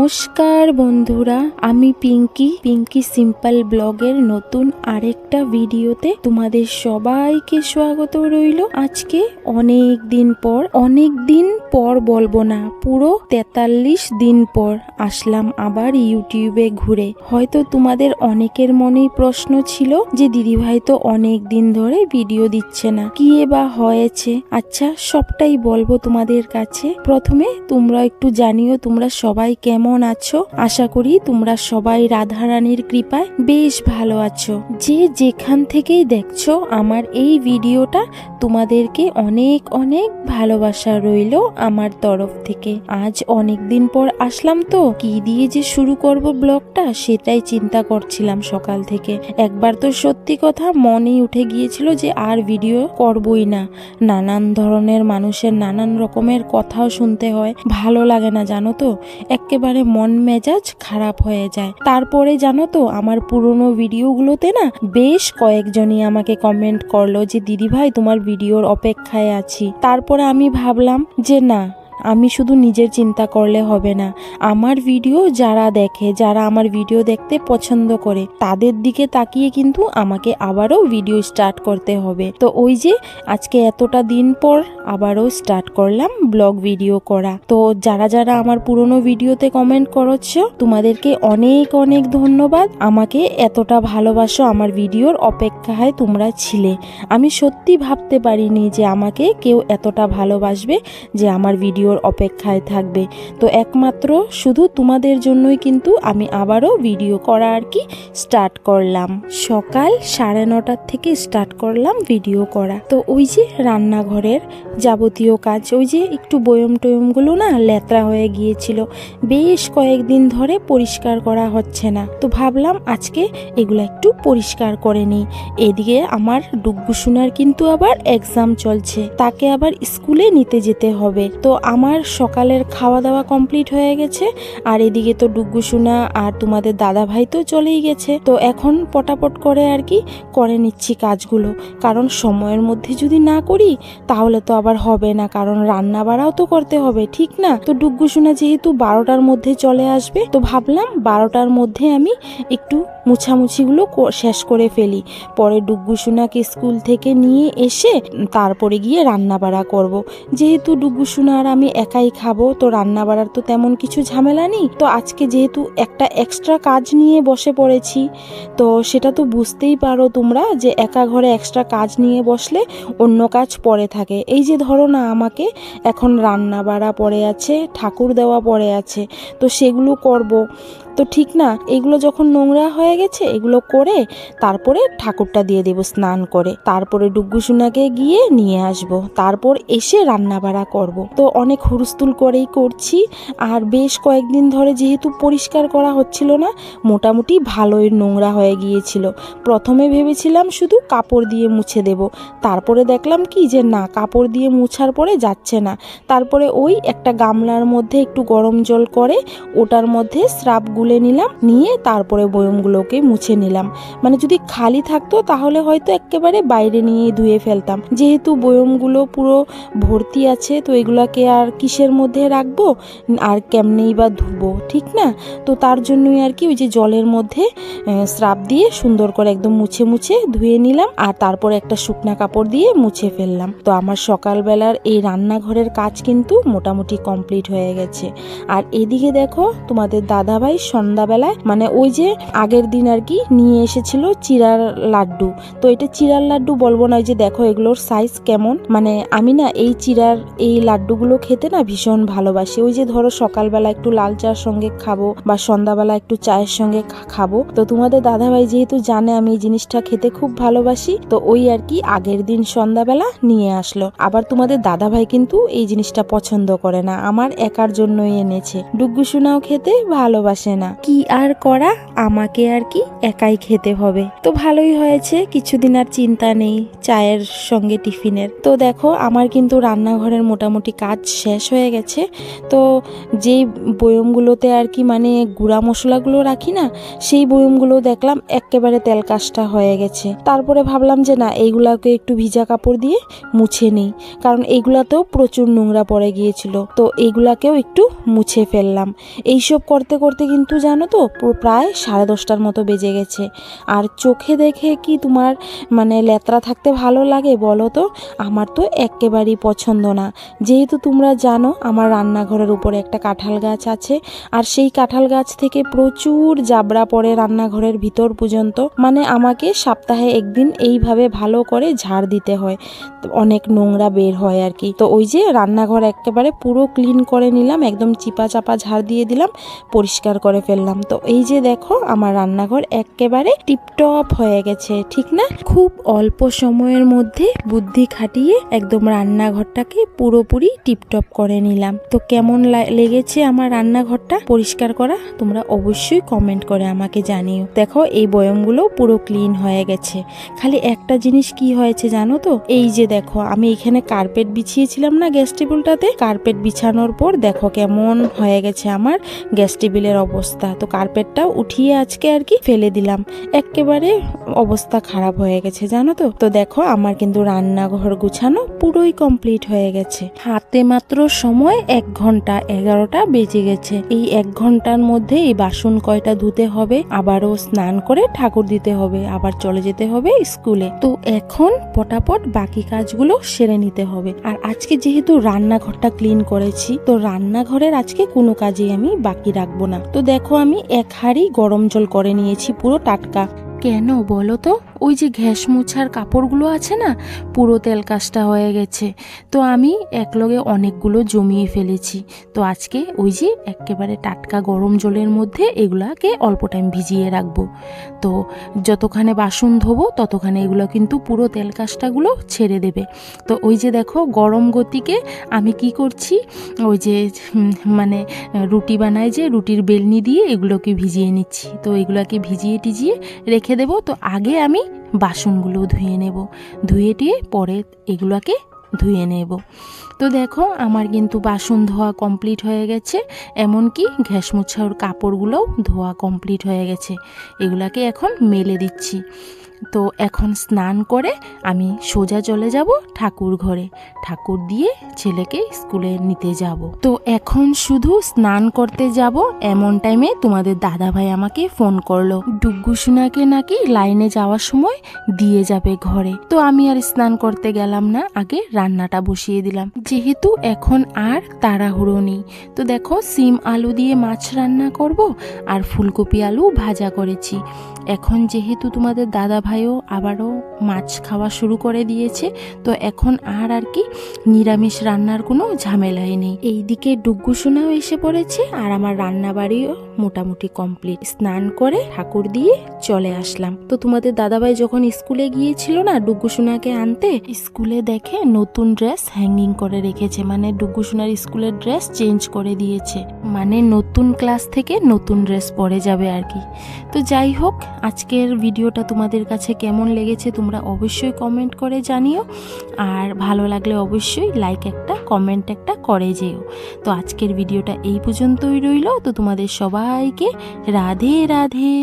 নমস্কার বন্ধুরা, আমি পিঙ্কি। পিঙ্কি সিম্পল ব্লগের নতুন আরেকটা ভিডিওতে তোমাদের সবাইকে স্বাগত রইল। আজকে অনেক দিন পর, অনেক দিন পর বলব না, পুরো তেতাল্লিশ দিন পর আসলাম আবার ইউটিউবে ঘুরে। হয়তো তোমাদের অনেকের মনেই প্রশ্ন ছিল যে দিদিভাই তো অনেক দিন ধরে ভিডিও দিচ্ছে না, কি বা হয়েছে? আচ্ছা সবটাই বলব তোমাদের কাছে। প্রথমে তোমরা একটু জানিও তোমরা সবাই কেমন আছো? আশা করি তোমরা সবাই রাধারানীর কৃপায় বেশ ভালো আছো। যে যেখান থেকেই দেখছ আমার এই ভিডিওটা, তোমাদেরকে অনেক অনেক ভালোবাসা রইল আমার তরফ থেকে। আজ অনেক দিন পর আসলাম তো, কি দিয়ে যে শুরু করব ব্লগটা সেটাই চিন্তা করছিলাম সকাল থেকে। একবার তো সত্যি কথা মনেই উঠে গিয়েছিল যে আর ভিডিও করবই না। নানান ধরনের মানুষের নানান রকমের কথাও শুনতে হয়, ভালো লাগে না জানো তো? একেবারে মন মেজাজ খারাপ হয়ে যায়। তারপরে জানো তো, আমার পুরনো ভিডিওগুলোতে না বেশ কয়েকজনই আমাকে কমেন্ট করল যে, দিদি ভাই, তোমার ভিডিওর অপেক্ষায় আছি। তারপরে আমি ভাবলাম যে, না আমি শুধু নিজের চিন্তা করলে হবে না। আমার ভিডিও যারা দেখে, যারা আমার ভিডিও দেখতে পছন্দ করে, তাদের দিকে তাকিয়ে কিন্তু আমাকে আবারও ভিডিও স্টার্ট করতে হবে। তো ওই যে আজকে এতটা দিন পর আবারও স্টার্ট করলাম ব্লগ ভিডিও করা। তো যারা যারা আমার পুরনো ভিডিওতে কমেন্ট করছ, তোমাদেরকে অনেক অনেক ধন্যবাদ। আমাকে এতটা ভালোবাসো আমার ভিডিওর অপেক্ষায় তোমরা ছিলে। আমি সত্যি ভাবতে পারিনি যে আমাকে কেউ এতটা ভালোবাসবে যে আমার ভিডিওর অপেক্ষায় থাকবে। তো একমাত্র শুধু তোমাদের জন্যই কিন্তু আমি আবারও ভিডিও করা আর কি স্টার্ট করলাম। সকাল সাড়ে নটার থেকে স্টার্ট করলাম ভিডিও করা। তো ওই যে রান্নাঘরের যাবতীয় কাজ, ওই যে একটু বয়ম টয়মগুলো না লেত্রা হয়ে গিয়েছিল, বেশ কয়েকদিন ধরে পরিষ্কার করা হচ্ছে না। তো ভাবলাম আজকে এগুলো একটু পরিষ্কার করে নিই। এদিকে আমার ডুগ্গু সোনার কিন্তু আবার এক্সাম চলছে, তাকে আবার স্কুলে নিতে যেতে হবে। তো আমার সকালের খাওয়া দাওয়া কমপ্লিট হয়ে গেছে, আর এদিকে তো ডুগ্গু আর তোমাদের দাদা ভাই তো চলেই গেছে। তো এখন পটাপট করে আর কি করে নিচ্ছি কাজগুলো। কারণ সময়ের মধ্যে যদি না করি, তাহলে তো আবার হবে না, কারণ রান্না বাড়াও তো করতে হবে, ঠিক না? তো ডুগ্গু যেহেতু বারোটার মধ্যে চলে আসবে, তো ভাবলাম বারোটার মধ্যে আমি একটু মুছামুছিগুলো শেষ করে ফেলি। পরে ডুগ্গু সোনাকে স্কুল থেকে নিয়ে এসে তারপরে গিয়ে রান্না বাড়া করব। যেহেতু ডুগ্গু সোনা আর আমি একাই খাব, তো রান্না বাড়ার তো তেমন কিছু ঝামেলা নেই। তো আজকে যেহেতু একটা এক্সট্রা কাজ নিয়ে বসে পড়েছি, তো সেটা তো বুঝতেই পারো তোমরা যে একা ঘরে এক্সট্রা কাজ নিয়ে বসলে অন্য কাজ পড়ে থাকে। এই যে ধরো না আমাকে এখন রান্না বাড়া পড়ে আছে, ঠাকুর দেওয়া পড়ে আছে, তো সেগুলো করব। তো ঠিক না, এগুলো যখন নোংরা হয়ে গেছে, এগুলো করে তারপরে ঠাকুরটা দিয়ে দেবো স্নান করে। তারপরে ডুগ্গু সোনাকে গিয়ে নিয়ে আসব। তারপর এসে রান্না বাড়া করব। তো অনেক হুরস্তুল করেই করছি। আর বেশ কয়েকদিন ধরে যেহেতু পরিষ্কার করা হচ্ছিল না, মোটামুটি ভালোই নোংরা হয়ে গিয়েছিল। প্রথমে ভেবেছিলাম শুধু কাপড় দিয়ে মুছে দেব। তারপরে দেখলাম কি যে না, কাপড় দিয়ে মুছার পরে যাচ্ছে না। তারপরে ওই একটা গামলার মধ্যে একটু গরম জল করে, ওটার মধ্যে স্রাব গুলে নিলাম, নিয়ে তারপরে বয়মগুলোকে মুছে নিলাম। মানে যদি খালি থাকতো তাহলে হয়তো একেবারে বাইরে নিয়ে ধুয়ে ফেলতাম। যেহেতু বয়মগুলো পুরো ভর্তি আছে, তো এগুলাকে আর কিসের মধ্যে রাখব? আর কেমনেই বা ধুবো, ঠিক না? তো তার জন্যই আর কি ওই যে জলের মধ্যে স্রাব দিয়ে সুন্দর করে একদম মুছে মুছে ধুয়ে নিলাম, আর তারপরে একটা শুকনা কাপড় দিয়ে মুছে ফেললাম। তো আমার সকালবেলার এই রান্নাঘরের কাজ কিন্তু মোটামুটি কমপ্লিট হয়ে গেছে। আর এদিকে দেখো তোমাদের দাদাভাই সন্ধ্যাবেলায় মানে ওই যে আগের দিন আর কি নিয়ে এসেছিল চিরার লাড্ডু। তো এটা চিরার লাড্ডু বলব না যে দেখো এগুলোর সাইজ কেমন। মানে আমি না এই চিরার এই লাড্ডুগুলো খেতে না ভীষণ ভালোবাসি। ওই যে ধরো সকালবেলা একটু লাল চার সঙ্গে খাব বা সন্ধ্যাবেলা একটু চায়ের সঙ্গে খাব। তো তোমাদের দাদাভাই যেহেতু জানে আমি এই জিনিসটা খেতে খুব ভালোবাসি, তো ওই আর কি আগের দিন সন্ধ্যাবেলা নিয়ে আসলো। আবার তোমাদের দাদাভাই কিন্তু এই জিনিসটা পছন্দ করে না, আমার একার জন্যই এনেছে। ডুগ্গু খেতে ভালোবাসে না। কি আর করা? আমাকে আর কি একাই খেতে হবে। তো ভালোই হয়েছে, কিছুদিন আর চিন্তা নেই চায়ের সঙ্গে টিফিনের। তো দেখো, আমার কিন্তু রান্নাঘরের মোটামুটি কাজ শেষ হয়ে গেছে। তো যেই বয়মগুলোতে আর কি মানে গুঁড়া মশলাগুলো রাখি না, সেই বয়মগুলো দেখলাম একেবারে তেল কাজটা হয়ে গেছে। তারপরে ভাবলাম যে না, এইগুলাকে একটু ভিজা কাপড় দিয়ে মুছে নিই। কারণ এইগুলাতেও প্রচুর নোংরা পড়ে গিয়েছিল। তো এইগুলাকেও একটু মুছে ফেললাম। এইসব করতে করতে কিন্তু জানো তো প্রায় সাড়ে দশটার মতো বেজে গেছে। আর চোখে দেখে কি তোমার মানে লেত্রা থাকতে ভালো লাগে বলো তো? আমার তো একেবারেই পছন্দ না। যেহেতু তোমরা জানো, আমার রান্নাঘরের উপরে একটা কাঁঠাল গাছ আছে। আর সেই কাঁঠাল গাছ থেকে প্রচুর জাবড়া পড়ে রান্নাঘরের ভিতর পর্যন্ত। মানে আমাকে সপ্তাহে একদিন এইভাবে ভালো করে ঝাড় দিতে হয়। অনেক নোংরা বের হয় আর কি। তো ওই যে রান্নাঘর একেবারে পুরো ক্লিন করে নিলাম, একদম চিপা চাপা ঝাড় দিয়ে দিলাম, পরিষ্কার করে ফেললাম। তো এই যে দেখো, আমার রান্নাঘর একেবারে টিপটপ হয়ে গেছে, ঠিক না? খুব অল্প সময়ের মধ্যে বুদ্ধি খাটিয়ে একদম রান্নাঘরটাকে পুরোপুরি টিপটপ করে নিলাম। তো কেমন লেগেছে আমার রান্নাঘরটা? পরিষ্কার করা তোমরা অবশ্যই কমেন্ট করে আমাকে জানিও। দেখো, এই বয়মগুলো পুরো ক্লিন হয়ে গেছে। খালি একটা জিনিস কি হয়েছে জানো তো? এই যে দেখো, আমি এখানে কার্পেট বিছিয়েছিলাম না গ্যাস টেবিলটাতে কার্পেট বিছানোর পর দেখো কেমন হয়ে গেছে আমার গ্যাস টেবিলের অবস্থা। তো কার্পেটটা উঠিয়ে আজকে আর কি ফেলে দিলাম। একেবারে অবস্থা খারাপ হয়ে গেছে, জানো তো? তো দেখো, আমার কিন্তু রান্নাঘর গুছানো পুরোই কমপ্লিট হয়ে গেছে। হাতে মাত্র সময় এক ঘণ্টা এগারোটা বেজে গেছে। এই এক ঘণ্টার মধ্যে এই বাসন কয়টা ধুতে হবে, আবারও স্নান করে ঠাকুর দিতে হবে, আবার চলে যেতে হবে স্কুলে। তো এখন পটাপট বাকি কাজগুলো সেরে নিতে হবে। আর আজকে যেহেতু রান্নাঘরটা ক্লিন করেছি, তো রান্নাঘরের আজকে কোনো কাজেই আমি বাকি রাখব না। তো দেখো আমি এক হাঁড়ি গরম জল করে নিয়েছি পুরো টাটকা। কেন বলো তো? ওই যে ঘ্যাস মোছার কাপড়গুলো আছে না? পুরো তেল কাজটা হয়ে গেছে। তো আমি একলগে অনেকগুলো জমিয়ে ফেলেছি। তো আজকে ওই যে একেবারে টাটকা গরম জলের মধ্যে এগুলাকে অল্প টাইম ভিজিয়ে রাখব। তো যতখানে বাসন ধোবো, ততখানে এগুলো কিন্তু পুরো তেল কাজটাগুলো ছেড়ে দেবে। তো ওই যে দেখো, গরম গতিকে আমি কি করছি? ওই যে মানে রুটি বানায় যে, রুটির বেলনি দিয়ে এগুলোকে ভিজিয়ে নিচ্ছি। তো এগুলোকে ভিজিয়ে টিজিয়ে রেখে দেবো, তো আগে আমি বাসনগুলো ধুয়ে নেব। ধুয়ে টিয়ে পরে এগুলোকে ধুয়ে নেব। তো দেখো, আমার কিন্তু বাসন ধোয়া কমপ্লিট হয়ে গেছে, এমনকি ঘ্যাস মোছার কাপড়গুলোও ধোয়া কমপ্লিট হয়ে গেছে। এগুলাকে এখন মেলে দিচ্ছি। তো এখন স্নান করে আমি সোজা চলে যাব ঠাকুর ঘরে। ঠাকুর দিয়ে ছেলেকে স্কুলে নিতে যাব। তো এখন শুধু স্নান করতে যাব এমন টাইমে তোমাদের দাদা ভাই আমাকে ফোন করল। ডুগ্গু সোনাকে নাকি লাইনে যাওয়ার সময় দিয়ে যাবে ঘরে। তো আমি আর স্নান করতে গেলাম না, আগে রান্নাটা বসিয়ে দিলাম। যেহেতু এখন আর তাড়াহুড়ো নেই। তো দেখো সিম আলু দিয়ে মাছ রান্না করব আর ফুলকপি আলু ভাজা করেছি। এখন যেহেতু তোমাদের দাদা ভাইও আবারও মাছ খাওয়া শুরু করে দিয়েছে। তো এখন আর আর কি নিরামিষ রান্নার কোনো ঝামেলাই নেই। এইদিকে ডুগ্গু সোনাও এসে পড়েছে আর আমার রান্না বাড়িও মোটামুটি কমপ্লিট। স্নান করে ঠাকুর দিয়ে চলে আসলাম। তো তোমাদের দাদাভাই যখন স্কুলে গিয়েছিল না ডুগ্গু সোনাকে আনতে, স্কুলে দেখে নতুন ড্রেস হ্যাঙ্গিং করে রেখেছে। মানে ডুগ্গু সোনার স্কুলের ড্রেস চেঞ্জ করে দিয়েছে। মানে নতুন ক্লাস থেকে নতুন ড্রেস পরে যাবে আর কি। তো যাই হোক, আজকের ভিডিওটা তোমাদের কাছে কেমন লেগেছে তোমরা অবশ্যই কমেন্ট করে জানিও। আর ভালো লাগলে অবশ্যই লাইক একটা কমেন্ট একটা করে যেও। তো আজকের ভিডিওটা এই পর্যন্তই রইল। তো তোমাদের সবাইকে রাধে রাধে।